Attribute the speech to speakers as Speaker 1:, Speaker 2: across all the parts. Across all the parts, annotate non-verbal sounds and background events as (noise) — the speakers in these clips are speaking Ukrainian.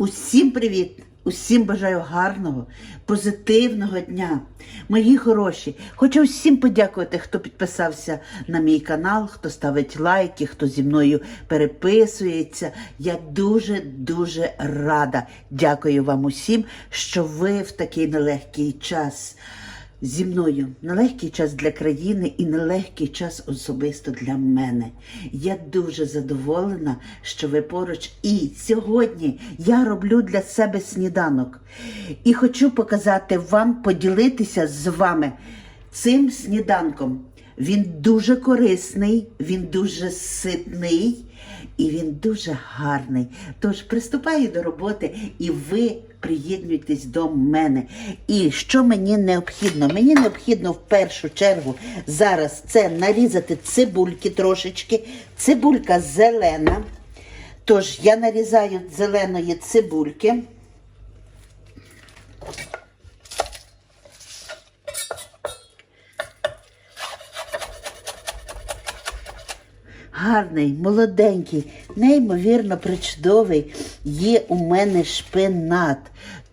Speaker 1: Усім привіт! Усім бажаю гарного, позитивного дня. Мої хороші. Хочу всім подякувати, хто підписався на мій канал, хто ставить лайки, хто зі мною переписується. Я дуже-дуже рада. Дякую вам усім, що ви в такий нелегкий час зі мною. Нелегкий час для країни і нелегкий час особисто для мене. Я дуже задоволена, що ви поруч. І сьогодні я роблю для себе сніданок. І хочу показати вам, поділитися з вами цим сніданком. Він дуже корисний, він дуже ситний і він дуже гарний. Тож приступаю до роботи і ви приєднуйтесь до мене. І що мені необхідно? Мені необхідно в першу чергу зараз це нарізати цибульки трошечки. Цибулька зелена. Тож я нарізаю зеленої цибульки. Гарний, молоденький, неймовірно причудовий є у мене шпинат.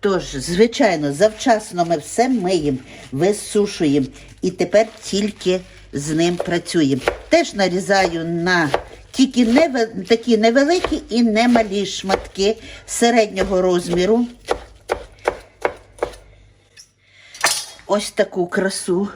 Speaker 1: Тож, звичайно, завчасно ми все миємо, висушуємо і тепер тільки з ним працюємо. Теж нарізаю на тільки неве- такі невеликі і немалі шматки середнього розміру. Ось таку красу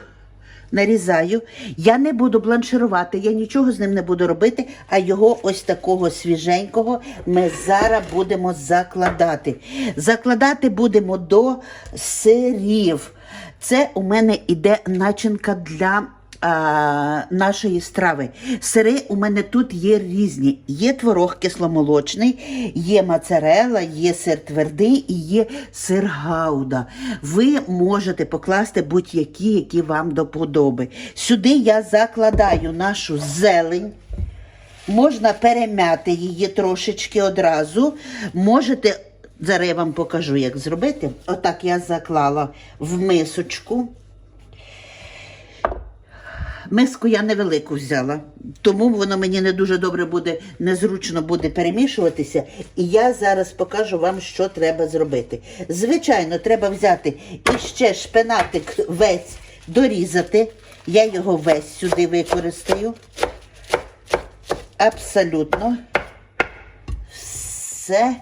Speaker 1: нарізаю. Я не буду бланширувати, я нічого з ним не буду робити, а його ось такого свіженького ми зараз будемо закладати. Закладати будемо до сирів. Це у мене іде начинка для а, нашої страви. Сири у мене тут є різні. Є творог кисломолочний, є моцарелла, є сир твердий і є сир гауда. Ви можете покласти будь-які, які вам до подоби. Сюди я закладаю нашу зелень. Можна перемяти її трошечки одразу. Можете, зараз я вам покажу, як зробити. Отак я заклала в мисочку. Миску я невелику взяла, тому воно мені не дуже добре буде, незручно буде перемішуватися. І я зараз покажу вам, що треба зробити. Звичайно, треба взяти і ще шпинатик весь дорізати. Я його весь сюди використаю. Абсолютно все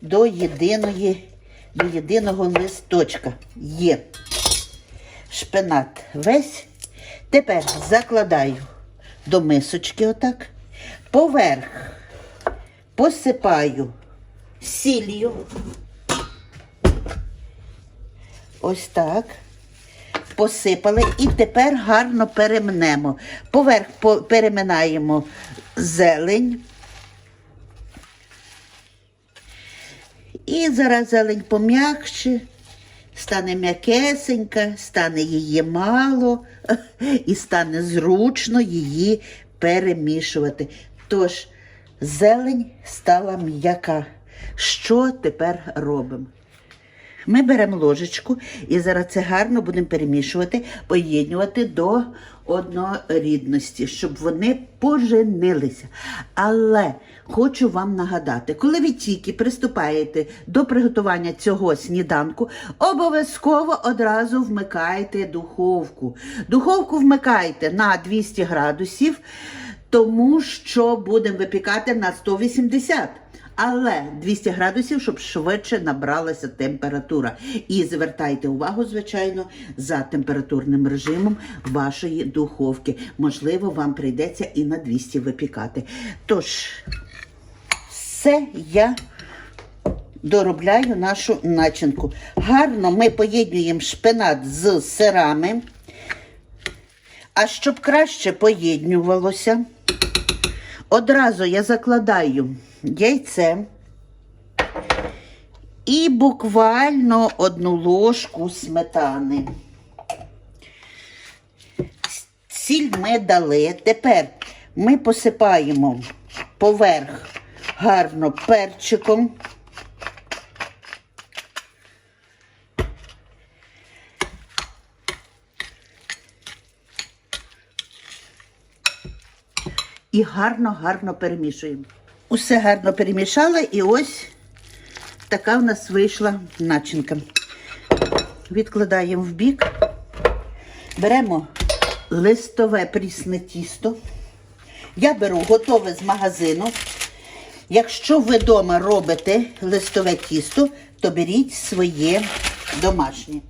Speaker 1: до єдиної, до єдиного листочка є. Шпинат весь. Тепер закладаю до мисочки отак. Поверх посипаю сіллю. Ось так. Посипали і тепер гарно перемнемо. Поверх переминаємо зелень. І зараз зелень пом'якше, стане м'якесенька, стане її мало (laughs) і стане зручно її перемішувати. Тож, зелень стала м'яка. Що тепер робимо? Ми беремо ложечку і зараз це гарно будемо перемішувати, поєднувати до однорідності, щоб вони поженилися. Але хочу вам нагадати, коли ви тільки приступаєте до приготування цього сніданку, обов'язково одразу вмикайте духовку. Духовку вмикайте на 200 градусів, тому що будемо випікати на 180. Але 200 градусів, щоб швидше набралася температура. І звертайте увагу, звичайно, за температурним режимом вашої духовки. Можливо, вам прийдеться і на 200 випікати. Тож, все я доробляю нашу начинку. Гарно ми поєднуємо шпинат з сирами. А щоб краще поєднювалося, одразу я закладаю яйце і буквально одну ложку сметани. Сіль ми дали. Тепер ми посипаємо поверх гарно перчиком. І гарно-гарно перемішуємо. Усе гарно перемішала і ось така в нас вийшла начинка. Відкладаємо в бік. Беремо листове прісне тісто. Я беру готове з магазину. Якщо ви вдома робите листове тісто, то беріть своє домашнє.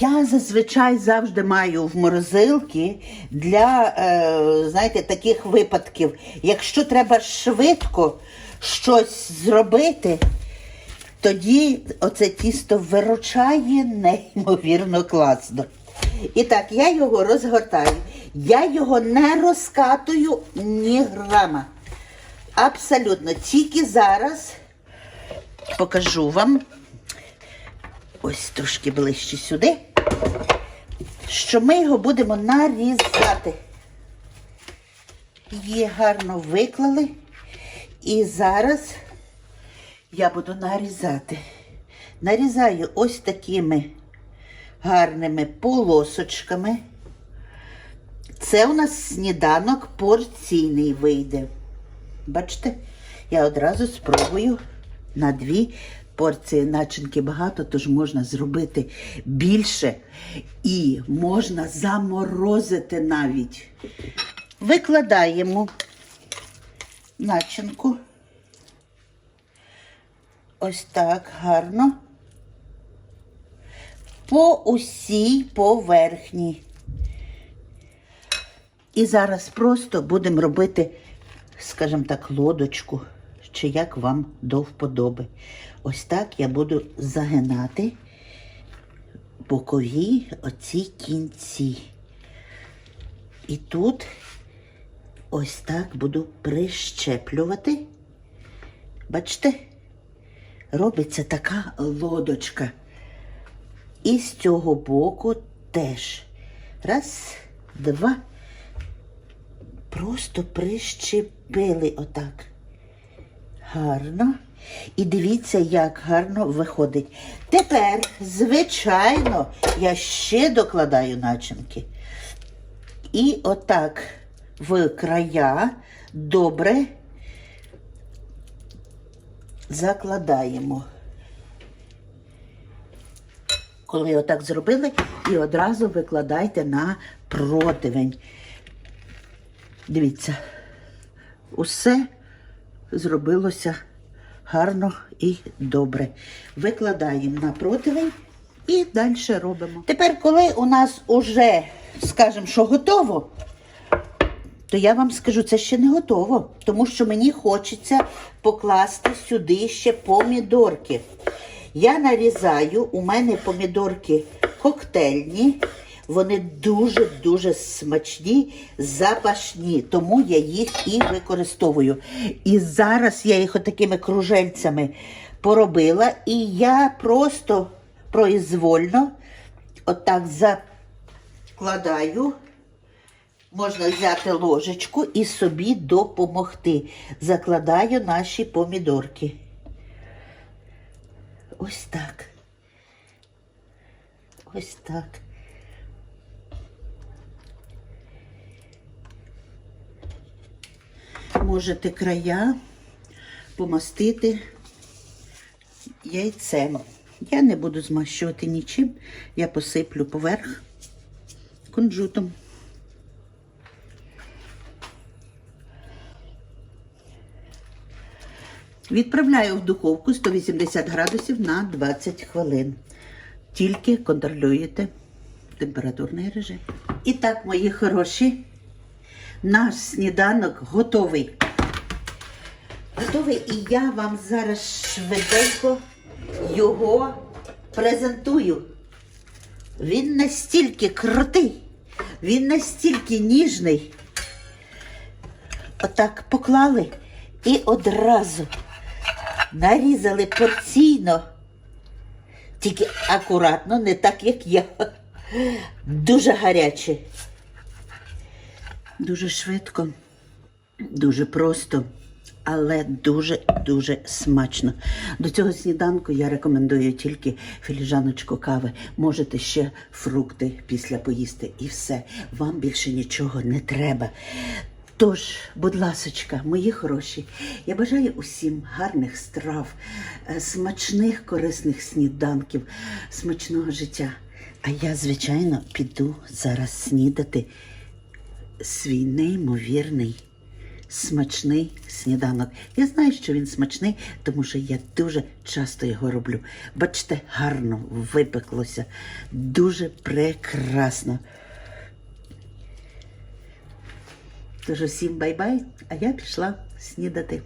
Speaker 1: Я зазвичай завжди маю в морозилці для, е, знаєте, таких випадків. Якщо треба швидко щось зробити, тоді оце тісто виручає неймовірно класно. І так, я його розгортаю. Я його не розкатую ні грама. Абсолютно. Тільки зараз покажу вам ось трошки ближче сюди, що ми його будемо нарізати. Її гарно виклали. І зараз я буду нарізати. Нарізаю ось такими гарними полосочками. Це у нас сніданок порційний вийде. Бачите, я одразу спробую на дві порції начинки багато, тож можна зробити більше і можна заморозити навіть. Викладаємо начинку. Ось так гарно. По усій поверхні. І зараз просто будемо робити, скажімо так, лодочку, чи як вам до вподоби. Ось так я буду загинати бокові оці кінці. І тут ось так буду прищеплювати. Бачите? Робиться така лодочка. І з цього боку теж. Раз, два. Просто прищепили отак. Гарно. І дивіться, як гарно виходить. Тепер, звичайно, я ще докладаю начинки. І отак в края добре закладаємо. Коли отак зробили, і одразу викладайте на противень. Дивіться, усе зробилося гарно і добре. Викладаємо на противень і далі робимо. Тепер, коли у нас уже, скажімо, що готово, то я вам скажу, це ще не готово, тому що мені хочеться покласти сюди ще помідорки. Я нарізаю, у мене помідорки коктейльні, вони дуже-дуже смачні, запашні, тому я їх і використовую. І зараз я їх отакими кружельцями поробила, і я просто произвольно отак закладаю. Можна взяти ложечку і собі допомогти. Закладаю наші помідорки. Ось так. Ось так. Можете края помастити яйцем. Я не буду змащувати нічим, я посиплю поверх кунжутом. Відправляю в духовку 180 градусів на 20 хвилин. Тільки контролюєте температурний режим. І так, мої хороші, наш сніданок готовий. Готовий, і я вам зараз швиденько його презентую. Він настільки крутий, він настільки ніжний. Отак поклали і одразу нарізали порційно. Тільки акуратно, не так, як я. Дуже гаряче. Дуже швидко, дуже просто, але дуже-дуже смачно. До цього сніданку я рекомендую тільки філіжаночку кави. Можете ще фрукти після поїсти і все. Вам більше нічого не треба. Тож, будь ласочка, мої хороші, я бажаю усім гарних страв, е, смачних корисних сніданків, смачного життя. А я, звичайно, піду зараз снідати свій неймовірний смачний сніданок. Я знаю, що він смачний, тому що я дуже часто його роблю. Бачите, гарно випеклося, дуже прекрасно. Тож усім бай-бай, а я пішла снідати.